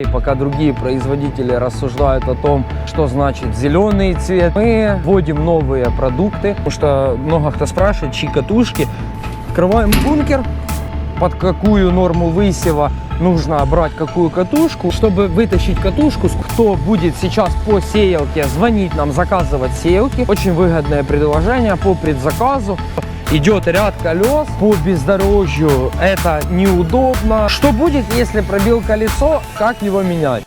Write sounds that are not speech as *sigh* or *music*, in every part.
И пока другие производители рассуждают о том, что значит зеленый цвет, мы вводим новые продукты, потому что много кто спрашивает, чьи катушки. Открываем бункер, под какую норму высева нужно брать какую катушку. Чтобы вытащить катушку, кто будет сейчас по сеялке звонить нам, заказывать сеялки. Очень выгодное предложение по предзаказу. Идет ряд колес по бездорожью. Это неудобно. Что будет, если пробил колесо? Как его менять?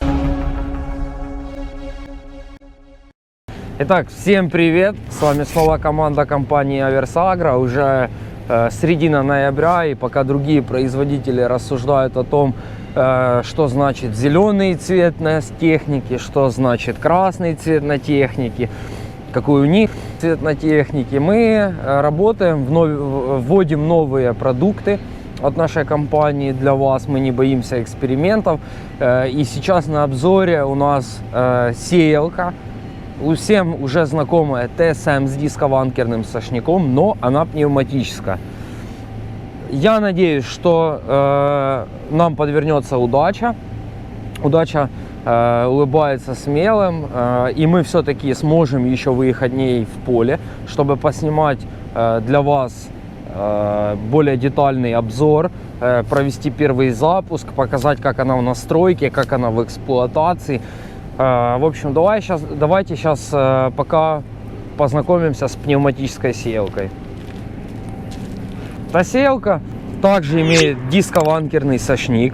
Итак, всем привет! С вами снова команда компании Аверсагра. Уже э, середина ноября, и пока другие производители рассуждают о том, э, что значит зеленый цвет на технике, что значит красный цвет на технике, какой у них цвет на технике, мы э, работаем, вводим новые продукты от нашей компании для вас. Мы не боимся экспериментов. Э, И сейчас на обзоре у нас э, сеялка у всем уже знакомая TSM с дискованкерным сошником, но она пневматическая. Я надеюсь, что нам подвернется удача. Удача улыбается смелым, э, и мы все-таки сможем еще выехать ней в поле, чтобы поснимать э, для вас э, более детальный обзор, э, провести первый запуск, показать, как она в настройке, как она в эксплуатации. Э, В общем, давай сейчас, давайте сейчас пока познакомимся с пневматической сеялкой. Эта сеялка также имеет дискованкерный сошник.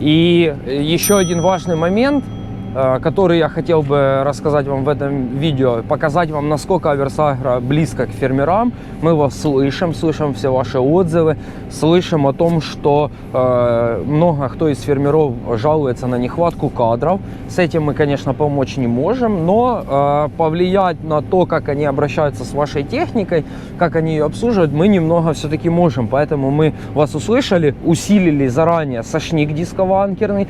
И еще один важный момент, который я хотел бы рассказать вам в этом видео, показать вам, насколько Аверсагра близко к фермерам. Мы вас слышим, слышим все ваши отзывы, слышим о том, что э, много кто из фермеров жалуется на нехватку кадров. С этим мы, конечно, помочь не можем, но э, повлиять на то, как они обращаются с вашей техникой, как они ее обслуживают, мы немного все-таки можем. Поэтому мы вас услышали, усилили заранее сошник дискованкерный.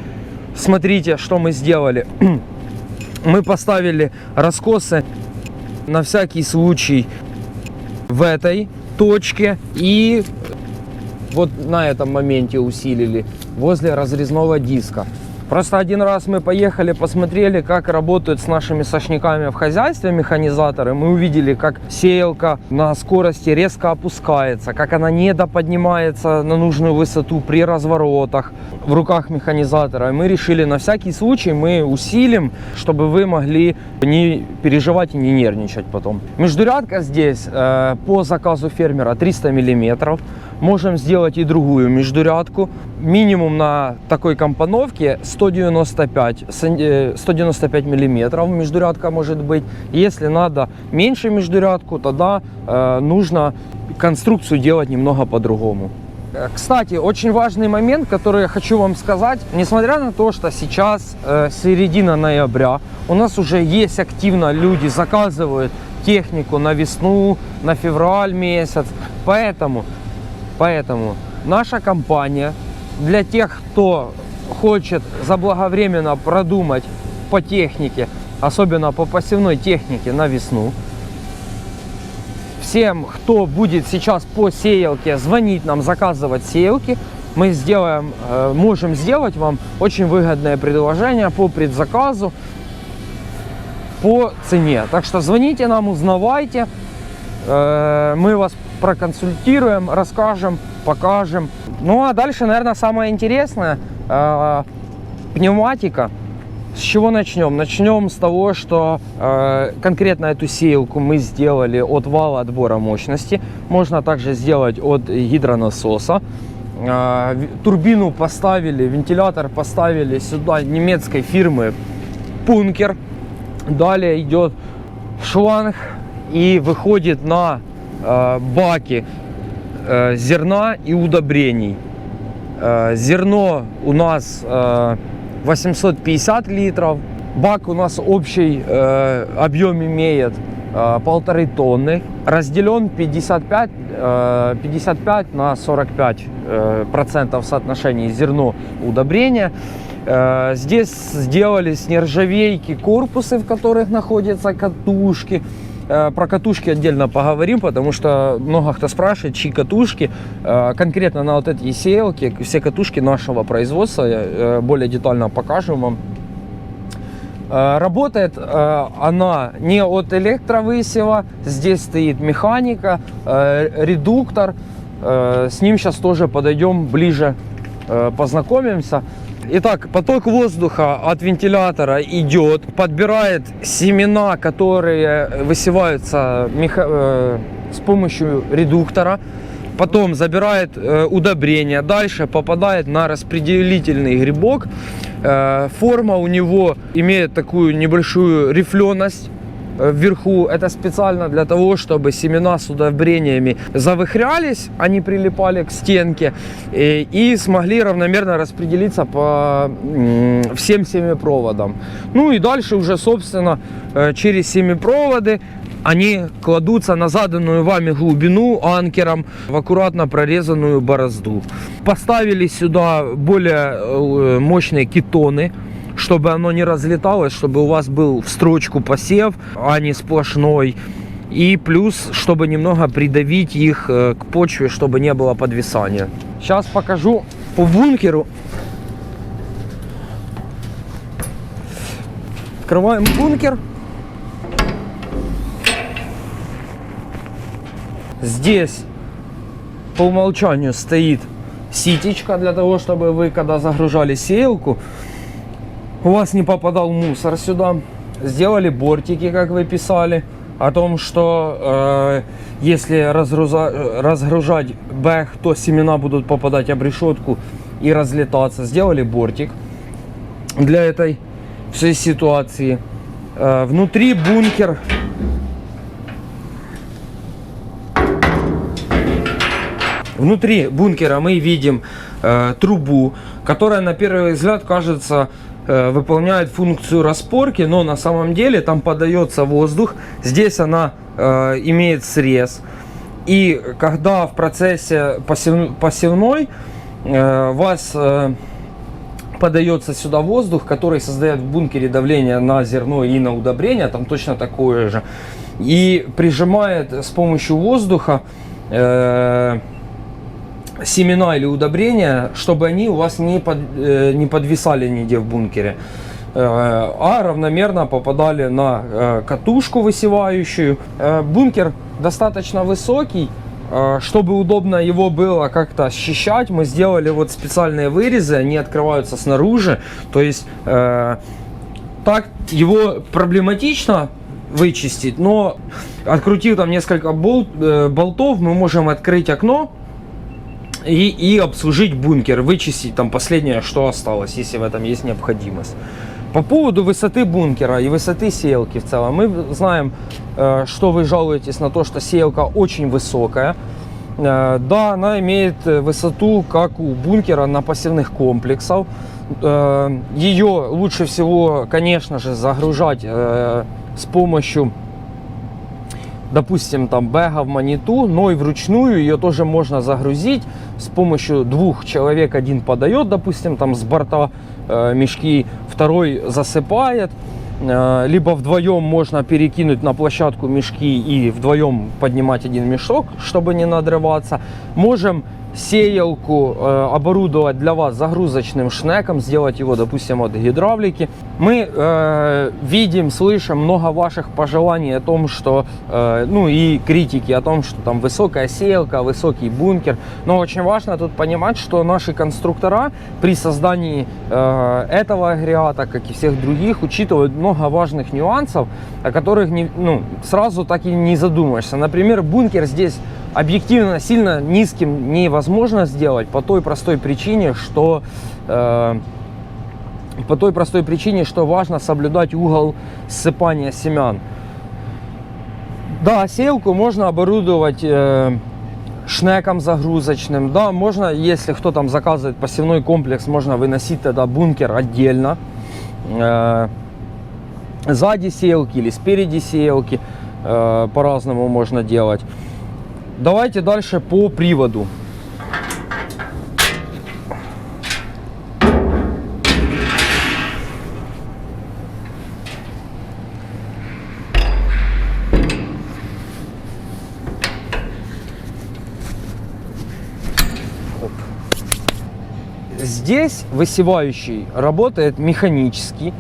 Смотрите, что мы сделали. *clears throat* Мы поставили раскосы на всякий случай в этой точке и вот на этом моменте усилили возле разрезного диска. Просто один раз мы поехали, посмотрели, как работают с нашими сошниками в хозяйстве механизаторы. Мы увидели, как сеялка на скорости резко опускается, как она не доподнимается на нужную высоту при разворотах в руках механизатора. И мы решили на всякий случай мы усилим, чтобы вы могли не переживать и не нервничать потом. Междурядка здесь э, по заказу фермера 300 миллиметров. Можем сделать и другую междурядку. Минимум на такой компоновке 195, сан- э, 195 миллиметров междурядка может быть. Если надо меньше междурядку, тогда э, нужно конструкцию делать немного по-другому. Э, Кстати, очень важный момент, который я хочу вам сказать. Несмотря на то, что сейчас э, середина ноября, у нас уже есть активно люди заказывают технику на весну, на февраль месяц. Поэтому, поэтому наша компания для тех, кто хочет заблаговременно продумать по технике, особенно по посевной технике на весну, всем, кто будет сейчас по сеялке звонить нам, заказывать сеялки, мы сделаем, э, можем сделать вам очень выгодное предложение по предзаказу, по цене. Так что звоните нам, узнавайте, Э, мы вас проконсультируем, расскажем, покажем. Ну а дальше, наверное, самое интересное э, пневматика. С чего начнем? Начнем с того, что э, конкретно эту сеялку мы сделали от вала отбора мощности. Можно также сделать от гидронасоса. Э, турбину поставили, вентилятор поставили сюда немецкой фирмы Пункер. Далее идет шланг и выходит на баки э, зерна и удобрений. Э, зерно у нас э, 850 литров. Бак у нас общий э, объем имеет э, полторы тонны. Разделен 55, э, 55 на 45 э, процентов соотношения зерно удобрения. Э, Здесь сделали с нержавейки корпусы, в которых находятся катушки. Э, про катушки отдельно поговорим, потому что много кто спрашивает, чьи катушки. Э, конкретно на вот эти сеялки, все катушки нашего производства, э, более детально покажу вам. Работает она не от электровысева, здесь стоит механика, редуктор. С ним сейчас тоже подойдем ближе, познакомимся. Итак, поток воздуха от вентилятора идет, подбирает семена, которые высеваются меха- э, с помощью редуктора. Потом забирает э, удобрение, дальше попадает на распределительный грибок. Э, форма у него имеет такую небольшую рифленость вверху. Это специально для того, чтобы семена с удобрениями завыхрялись, они прилипали к стенке э, и смогли равномерно распределиться по всем семипроводам. Ну и дальше уже, собственно, э, через семипроводы они кладутся на заданную вами глубину анкером в аккуратно прорезанную борозду. Поставили сюда более э, мощные кетоны, чтобы оно не разлеталось, чтобы у вас был в строчку посев, а не сплошной. И плюс, чтобы немного придавить их э, к почве, чтобы не было подвисания. Сейчас покажу по бункеру. Открываем бункер. Здесь по умолчанию стоит ситечка для того, чтобы вы, когда загружали сеялку, у вас не попадал мусор сюда. Сделали бортики, как вы писали, о том, что э, если разгруза- разгружать бэх, то семена будут попадать об решетку и разлетаться. Сделали бортик для этой всей ситуации. Э, внутри бункер Внутри бункера мы видим э, трубу, которая на первый взгляд кажется выполняет функцию распорки, но на самом деле там подается воздух. Здесь она э, имеет срез. И когда в процессе посев- посевной э, вас э, подается сюда воздух, который создает в бункере давление на зерно и на удобрение, там точно такое же, и прижимает с помощью воздуха э, семена или удобрения, чтобы они у вас не, под, э, не подвисали нигде в бункере, э, а равномерно попадали на э, катушку высевающую. Э, Бункер достаточно высокий, э, чтобы удобно его было как-то ощущать, мы сделали вот специальные вырезы, они открываются снаружи, то есть э, так его проблематично вычистить, но открутив там несколько бол- э, болтов, мы можем открыть окно, и, и обслужить бункер, вычистить там последнее, что осталось, если в этом есть необходимость. По поводу высоты бункера и высоты сеялки в целом, мы знаем, э, что вы жалуетесь на то, что сеялка очень высокая. Э, Да, она имеет высоту, как у бункера на посевных комплексов. Э, Ее лучше всего, конечно же, загружать с помощью допустим, там бега в маниту, но и вручную ее тоже можно загрузить с помощью двух человек. Один подает, допустим, там с борта э, мешки, второй засыпает. Э, либо вдвоем можно перекинуть на площадку мешки и вдвоем поднимать один мешок, чтобы не надрываться. Можем сеялку э, оборудовать для вас загрузочным шнеком, сделать его, допустим, от гидравлики. Мы э, видим, слышим много ваших пожеланий о том, что, э, ну и критики о том, что там высокая сеялка, высокий бункер. Но очень важно тут понимать, что наши конструктора при создании э, этого агрегата, как и всех других, учитывают много важных нюансов, о которых не, ну, сразу так и не задумаешься. Например, бункер здесь объективно сильно низким невозможно сделать по той простой причине, что э, по той простой причине, что важно соблюдать угол ссыпания семян. Да, сеялку можно оборудовать э, шнеком загрузочным. Да, можно, если кто там заказывает посевной комплекс, можно выносить тогда бункер отдельно. Э, сзади сеялки или спереди сеялки. Э, по-разному можно делать. Давайте дальше по приводу. Здесь высевающий работает механически.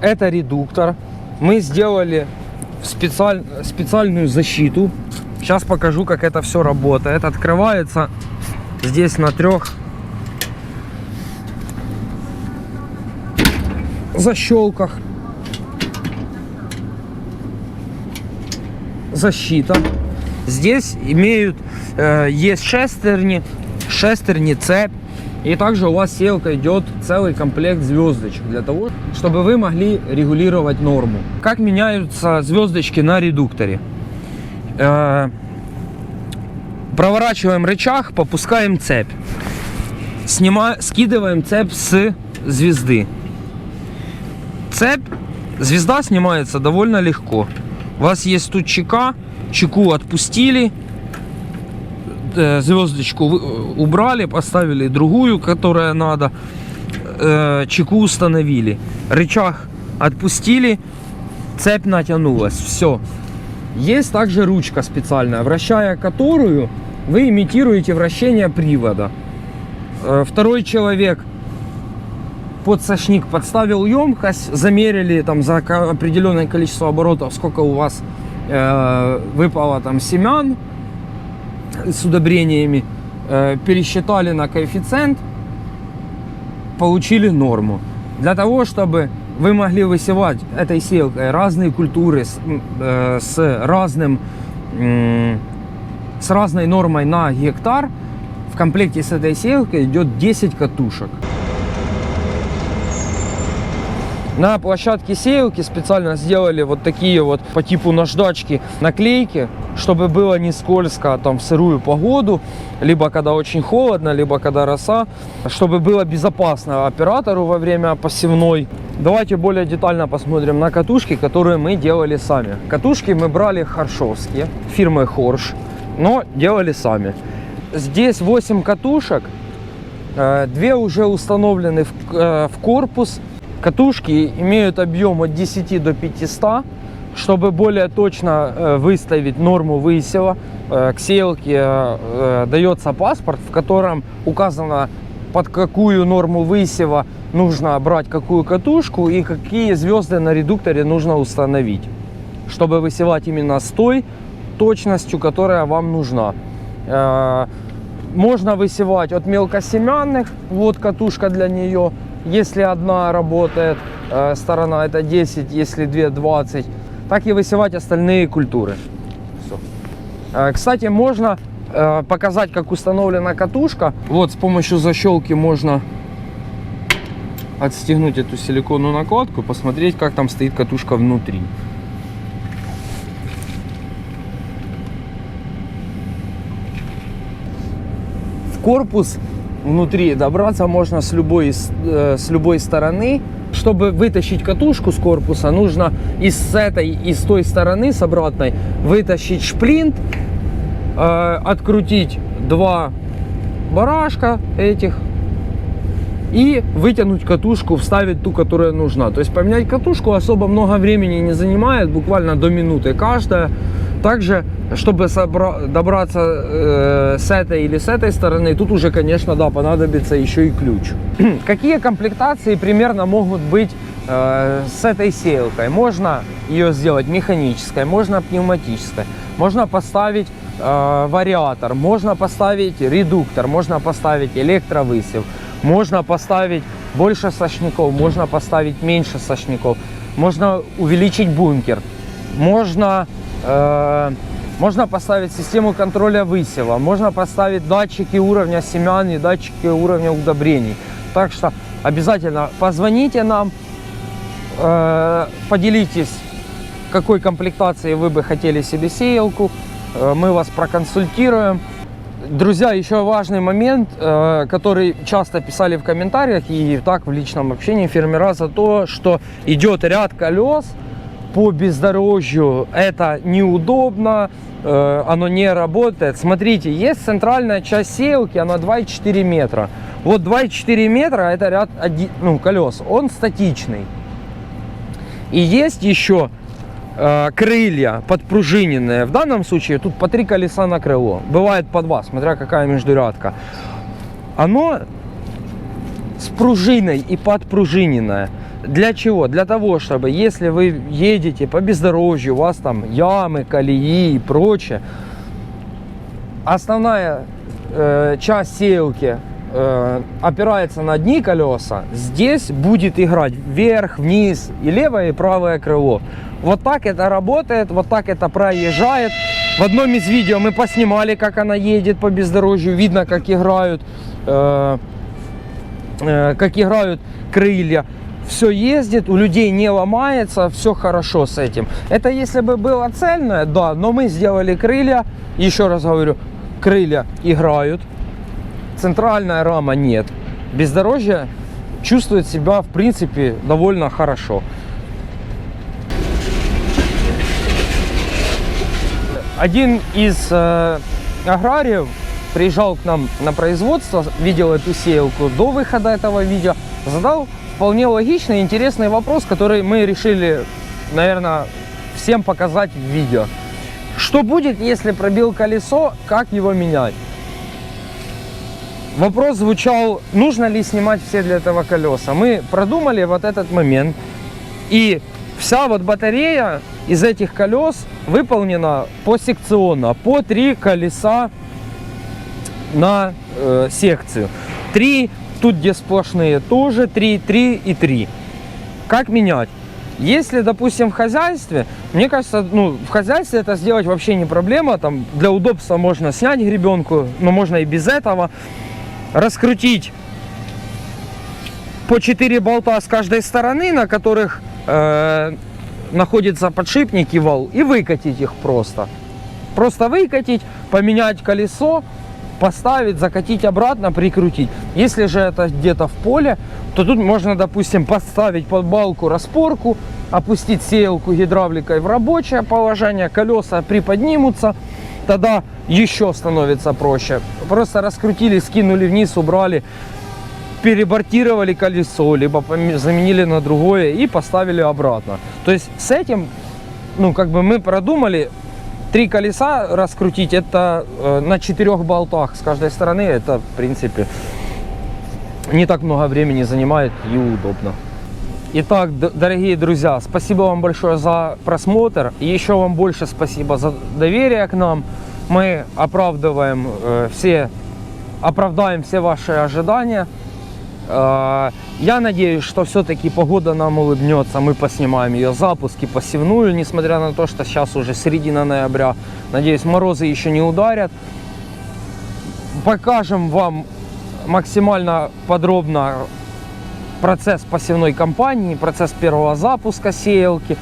Это редуктор. Мы сделали специаль... специальную защиту Сейчас покажу, как это все работает. Открывается здесь на трех защелках. Защита. Здесь имеют, э, есть шестерни, шестерни, цепь. И также у вас сеялка идет целый комплект звездочек для того, чтобы вы могли регулировать норму. Как меняются звездочки на редукторе? Проворачиваем рычаг, попускаем цепь. Снима, скидываем цепь с звезды. Цепь, звезда снимается довольно легко. У вас есть тут чека, чеку отпустили, э, звездочку э, убрали, поставили другую, которая надо, э, чеку установили, рычаг отпустили, цепь натянулась, все. Есть также ручка специальная, вращая которую вы имитируете вращение привода. Э, Второй человек под сошник подставил емкость, замерили там за определенное количество оборотов, сколько у вас э, выпало там семян с удобрениями, э, пересчитали на коэффициент, получили норму. Для того, чтобы вы могли высевать этой сеялкой разные культуры с, э, с разным м, с разной нормой на гектар, в комплекте с этой сеялкой идет 10 катушек. На площадке сеялки специально сделали вот такие вот по типу наждачки наклейки, чтобы было не скользко там в сырую погоду, либо когда очень холодно, либо когда роса, чтобы было безопасно оператору во время посевной. Давайте более детально посмотрим на катушки, которые мы делали сами. Катушки мы брали харшовские, фирмы Хорш, но делали сами. Здесь 8 катушек, Э, Две уже установлены в, э, в корпус. Катушки имеют объем от 10 до 500. Чтобы более точно э, выставить норму высева, э, к сеялке э, дается паспорт, в котором указано, под какую норму высева нужно брать какую катушку и какие звезды на редукторе нужно установить, чтобы высевать именно с той точностью, которая вам нужна. Можно высевать от мелкосемянных, вот катушка для нее. Если одна работает э, сторона, это 10, если две 20. Так и высевать остальные культуры. Всё. Э, Кстати, можно э, показать, как установлена катушка. Вот с помощью защелки можно отстегнуть эту силиконную накладку, посмотреть, как там стоит катушка внутри. в корпус внутри добраться можно с любой, э, с любой стороны. Чтобы вытащить катушку с корпуса, нужно и с этой, и с той стороны, с обратной, вытащить шплинт, э, открутить два барашка этих и вытянуть катушку, вставить ту, которая нужна. То есть поменять катушку особо много времени не занимает, буквально до минуты каждая. Также, чтобы собра- добраться э, с этой или с этой стороны, тут уже, конечно, да, понадобится еще и ключ. *clears throat* Какие комплектации примерно могут быть э, с этой сеялкой? Можно ее сделать механической, можно пневматической, можно поставить э, вариатор, можно поставить редуктор, можно поставить электровысев, можно поставить больше сошников, можно поставить меньше сошников, можно увеличить бункер, можно, можно поставить систему контроля высева, можно поставить датчики уровня семян и датчики уровня удобрений. Так что обязательно позвоните нам, э, поделитесь, какой комплектации вы бы хотели себе сеялку, э, мы вас проконсультируем. Друзья, еще важный момент, э, который часто писали в комментариях и так в личном общении фермера за то, что идет ряд колес по бездорожью. Это неудобно, э, оно не работает. Смотрите, есть центральная часть сеялки, она 2,4 метра. Вот 2,4 метра это ряд ну, колес, он статичный. И есть еще э, крылья подпружиненные. В данном случае тут по три колеса на крыло. Бывает по два, смотря какая междурядка. Оно с пружиной и подпружиненная. Для чего? Для того, чтобы если вы едете по бездорожью, у вас там ямы, колеи и прочее, основная э, часть сеялки э, опирается на одни колеса, здесь будет играть вверх, вниз и левое и правое крыло. Вот так это работает, вот так это проезжает. В одном из видео мы поснимали, как она едет по бездорожью, видно, как играют, э, э, как играют крылья. Все ездит, у людей не ломается, все хорошо с этим. Это если бы было цельное, да, но мы сделали крылья, еще раз говорю, крылья играют, центральная рама нет. Бездорожье чувствует себя, в принципе, довольно хорошо. Один из э, аграриев приезжал к нам на производство, видел эту сеялку до выхода этого видео, задал вполне логичный и интересный вопрос, который мы решили, наверное, всем показать в видео. Что будет, если пробил колесо, как его менять? Вопрос звучал, нужно ли снимать все для этого колеса. Мы продумали вот этот момент. И вся вот батарея из этих колес выполнена посекционно. По три колеса на э, секцию. Три, тут где сплошные тоже три, три и три. Как менять? Если, допустим, в хозяйстве, мне кажется, ну, в хозяйстве это сделать вообще не проблема. Там для удобства можно снять гребенку, но можно и без этого. Раскрутить по 4 болта с каждой стороны, на которых э, находится подшипник и вал, и выкатить их просто. Просто выкатить, поменять колесо, поставить, закатить обратно, прикрутить. Если же это где-то в поле, то тут можно, допустим, поставить под балку распорку, опустить сеялку гидравликой в рабочее положение, колеса приподнимутся, тогда еще становится проще. Просто раскрутили, скинули вниз, убрали, перебортировали колесо, либо заменили на другое и поставили обратно. То есть с этим, ну, как бы мы продумали, три колеса раскрутить, это э, на четырех болтах с каждой стороны, это, в принципе, не так много времени занимает и удобно. Итак, дорогие друзья, спасибо вам большое за просмотр. И еще вам больше спасибо за доверие к нам. Мы оправдываем э, все, оправдаем все ваши ожидания. Э, Я надеюсь, что все-таки погода нам улыбнется, мы поснимаем ее запуск и посевную, несмотря на то, что сейчас уже середина ноября. Надеюсь, морозы еще не ударят. Покажем вам максимально подробно процесс посевной кампании, процесс первого запуска сеялки.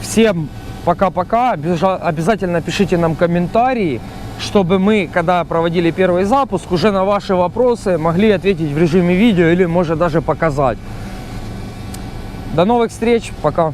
Всем пока-пока. Обяза- Обязательно пишите нам комментарии, чтобы мы, когда проводили первый запуск, уже на ваши вопросы могли ответить в режиме видео или может даже показать. До новых встреч. Пока.